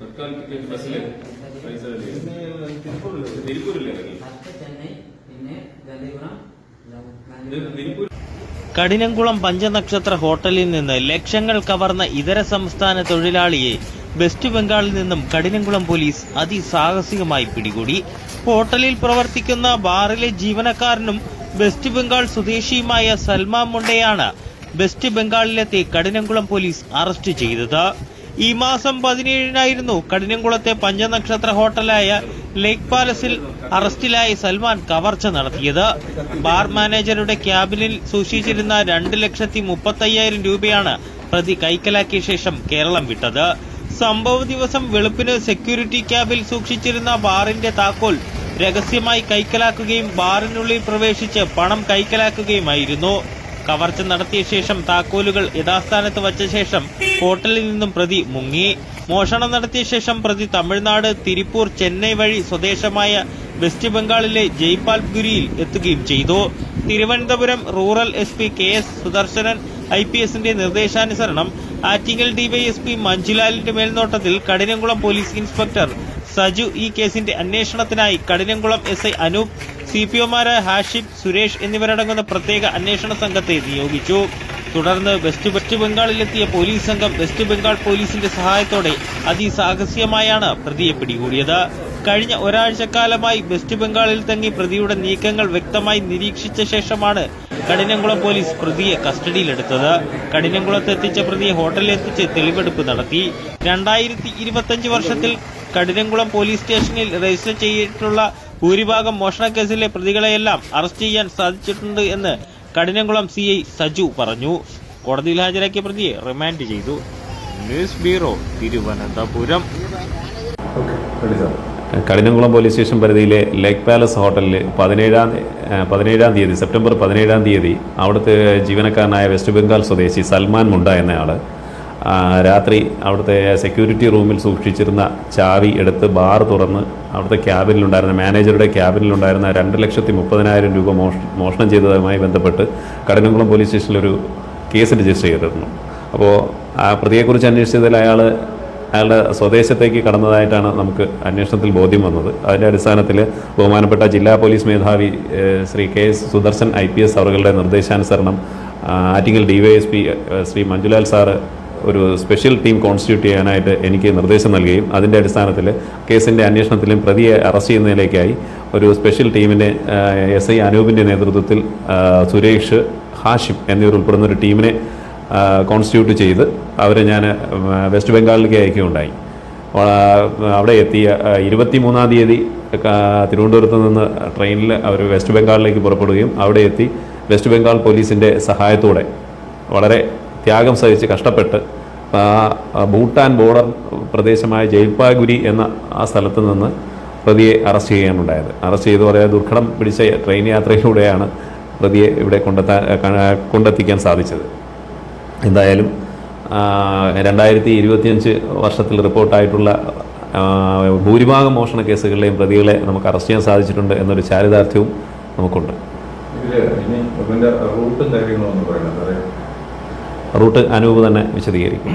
Tatkal ticket ബസ്സിൽ പൈസ തിരുപ്പൂരിൽ ഇറങ്ങി? തിരുപ്പൂർ കഠിനംകുളം പഞ്ചനക്ഷത്ര ഹോട്ടലിൽ നിന്ന് ലക്ഷങ്ങൾ കവർന്ന ഇതര സംസ്ഥാന തൊഴിലാളിയെ വെസ്റ്റ് ബംഗാളിൽ നിന്നും കഠിനംകുളം പോലീസ് അതിസാഹസികമായി പിടികൂടി. ഹോട്ടലിൽ പ്രവർത്തിക്കുന്ന ബാറിലെ ജീവനക്കാരനും വെസ്റ്റ് ബംഗാൾ സ്വദേശിയുമായ സൽമാ മുണ്ടയാണ് വെസ്റ്റ് ബംഗാളിലെത്തി കഠിനംകുളം പോലീസ് അറസ്റ്റ് ചെയ്തത്. ഈ മാസം പതിനേഴിനായിരുന്നു കഠിനംകുളത്തെ പഞ്ചനക്ഷത്ര ഹോട്ടലായ ലേക്ക് പാലസിൽ അറസ്റ്റിലായി സൽമാൻ കവർച്ച നടത്തിയത്. ബാർ മാനേജറുടെ ക്യാബിനിൽ സൂക്ഷിച്ചിരുന്ന രണ്ട് ലക്ഷത്തി മുപ്പത്തയ്യായിരം രൂപയാണ് പ്രതി കൈക്കലാക്കിയ ശേഷം കേരളം വിട്ടത്. സംഭവ ദിവസം വെളുപ്പിന് സെക്യൂരിറ്റി ക്യാബിൽ സൂക്ഷിച്ചിരുന്ന ബാറിന്റെ താക്കോൽ രഹസ്യമായി കൈക്കലാക്കുകയും ബാറിനുള്ളിൽ പ്രവേശിച്ച് പണം കൈക്കലാക്കുകയുമായിരുന്നു. കവർച്ച നടത്തിയ ശേഷം താക്കോലുകൾ യഥാസ്ഥാനത്ത് വച്ച ശേഷം ഹോട്ടലിൽ നിന്നും പ്രതി മുങ്ങി. മോഷണം നടത്തിയ ശേഷം പ്രതി തമിഴ്നാട് തിരുപ്പൂർ ചെന്നൈ വഴി സ്വദേശമായ വെസ്റ്റ് ബംഗാളിലെ ജയ്പാൽഗുരിയിൽ എത്തുകയും ചെയ്തു. Thiruvananthapuram rural S P K S Sudarsanan I P എസിന്റെ നിർദ്ദേശാനുസരണം ആറ്റിങ്ങൽ ഡിവൈഎസ്പി മഞ്ജുലാലിന്റെ മേൽനോട്ടത്തിൽ കഠിനംകുളം പോലീസ് ഇൻസ്പെക്ടർ സജു ഈ കേസിന്റെ അന്വേഷണത്തിനായി Kadinamkulam S I Anoop C P ഒമാരായ Hashib Suresh എന്നിവരടങ്ങുന്ന പ്രത്യേക അന്വേഷണ സംഘത്തെ നിയോഗിച്ചു. തുടർന്ന് വെസ്റ്റ് വെസ്റ്റ് ബംഗാളിലെത്തിയ പോലീസ് സംഘം വെസ്റ്റ് ബംഗാൾ പോലീസിന്റെ സഹായത്തോടെ അതിസാഹസികമായാണ് പ്രതിയെ പിടികൂടിയത്. കഴിഞ്ഞ ഒരാഴ്ചക്കാലമായി വെസ്റ്റ് ബംഗാളിൽ തങ്ങി പ്രതിയുടെ നീക്കങ്ങൾ വ്യക്തമായി നിരീക്ഷിച്ച ശേഷമാണ് കഠിനംകുളം പോലീസ് പ്രതിയെ കസ്റ്റഡിയിലെടുത്തത്. കഠിനംകുളത്ത് എത്തിച്ച പ്രതിയെ ഹോട്ടലിലെത്തിച്ച് തെളിവെടുപ്പ് നടത്തി. രണ്ടായിരത്തി വർഷത്തിൽ കഠിനംകുളം പോലീസ് സ്റ്റേഷനിൽ രജിസ്റ്റർ ചെയ്തിട്ടുള്ള ഭൂരിഭാഗം മോഷണക്കേസിലെ പ്രതികളെയെല്ലാം അറസ്റ്റ് ചെയ്യാൻ സാധിച്ചിട്ടുണ്ട് എന്ന് കഠിനംകുളം സി ഐ സജു പറഞ്ഞു. കോടതിയിൽ ഹാജരാക്കിയ പ്രതിയെ റിമാൻഡ് ചെയ്തു. News bureau Thiruvananthapuram. Kadinamkulam police station പരിധിയിലെ ലേക്ക് പാലസ് ഹോട്ടലിൽ പതിനേഴാം പതിനേഴാം തീയതി സെപ്റ്റംബർ പതിനേഴാം തീയതി അവിടുത്തെ ജീവനക്കാരനായ വെസ്റ്റ് ബംഗാൾ സ്വദേശി സൽമാൻ മുണ്ട എന്നയാൾ രാത്രി അവിടുത്തെ സെക്യൂരിറ്റി റൂമിൽ സൂക്ഷിച്ചിരുന്ന ചാവി എടുത്ത് ബാർ തുറന്ന് അവിടുത്തെ ക്യാബിനിലുണ്ടായിരുന്ന മാനേജറുടെ ക്യാബിനിലുണ്ടായിരുന്ന രണ്ട് ലക്ഷത്തി മുപ്പതിനായിരം രൂപ മോഷ മോഷണം ചെയ്തതുമായി ബന്ധപ്പെട്ട് കടനംകുളം പോലീസ് സ്റ്റേഷനിലൊരു കേസ് രജിസ്റ്റർ ചെയ്തിരുന്നു. അപ്പോൾ ആ പ്രതിയെക്കുറിച്ച് അന്വേഷിച്ചതിൽ അയാൾ അയാളുടെ സ്വദേശത്തേക്ക് കടന്നതായിട്ടാണ് നമുക്ക് അന്വേഷണത്തിൽ ബോധ്യം വന്നത്. അതിന്റെ അടിസ്ഥാനത്തിൽ ബഹുമാനപ്പെട്ട ജില്ലാ പോലീസ് മേധാവി Shri K S Sudarshan I P S അവരുടെ നിർദ്ദേശാനുസരണം Y S P Shri Manjulal sir ഒരു സ്പെഷ്യൽ ടീം കോൺസ്റ്റിറ്റ്യൂട്ട് ചെയ്യാനായിട്ട് എനിക്ക് നിർദ്ദേശം നൽകുകയും അതിന്റെ അടിസ്ഥാനത്തിൽ കേസിന്റെ അന്വേഷണത്തിലും പ്രതിയെ അറസ്റ്റ് ചെയ്യുന്നതിലേക്കായി ഒരു സ്പെഷ്യൽ ടീമിന്റെ എസ് ഐ അനൂപിന്റെ നേതൃത്വത്തിൽ സുരേഷ് ഹാഷിം എന്നിവർ ഉൾപ്പെടുന്ന ഒരു ടീമിനെ കോൺസ്റ്റിറ്റ്യൂട്ട് ചെയ്ത് അവരെ ഞാൻ വെസ്റ്റ് ബംഗാളിലേക്ക് അയക്കുകയുണ്ടായി. അവിടെ എത്തിയ ഇരുപത്തി മൂന്നാം തീയതി തിരുവനന്തപുരത്ത് നിന്ന് ട്രെയിനിൽ അവർ വെസ്റ്റ് ബംഗാളിലേക്ക് പുറപ്പെടുകയും അവിടെ എത്തി വെസ്റ്റ് ബംഗാൾ പോലീസിന്റെ സഹായത്തോടെ വളരെ ത്യാഗം സഹിച്ച് കഷ്ടപ്പെട്ട് ഭൂട്ടാൻ ബോർഡർ പ്രദേശമായ ജയ്പാഗുരി എന്ന ആ സ്ഥലത്ത് നിന്ന് പ്രതിയെ അറസ്റ്റ് ചെയ്യാനുണ്ടായത് അറസ്റ്റ് ചെയ്ത് വളരെ ദുർഘടം പിടിച്ച ട്രെയിൻ യാത്രയിലൂടെയാണ് പ്രതിയെ ഇവിടെ കൊണ്ടെത്താൻ കൊണ്ടെത്തിക്കാൻ സാധിച്ചത്. എന്തായാലും രണ്ടായിരത്തി ഇരുപത്തിയഞ്ച് വർഷത്തിൽ റിപ്പോർട്ടായിട്ടുള്ള ഭൂരിഭാഗം മോഷണ കേസുകളിലെയും പ്രതികളെ നമുക്ക് അറസ്റ്റ് ചെയ്യാൻ സാധിച്ചിട്ടുണ്ട് എന്നൊരു ചാരിതാർത്ഥ്യവും നമുക്കുണ്ട്. റൂട്ടും റൂട്ട് അനൂപ് തന്നെ വിശദീകരിക്കും.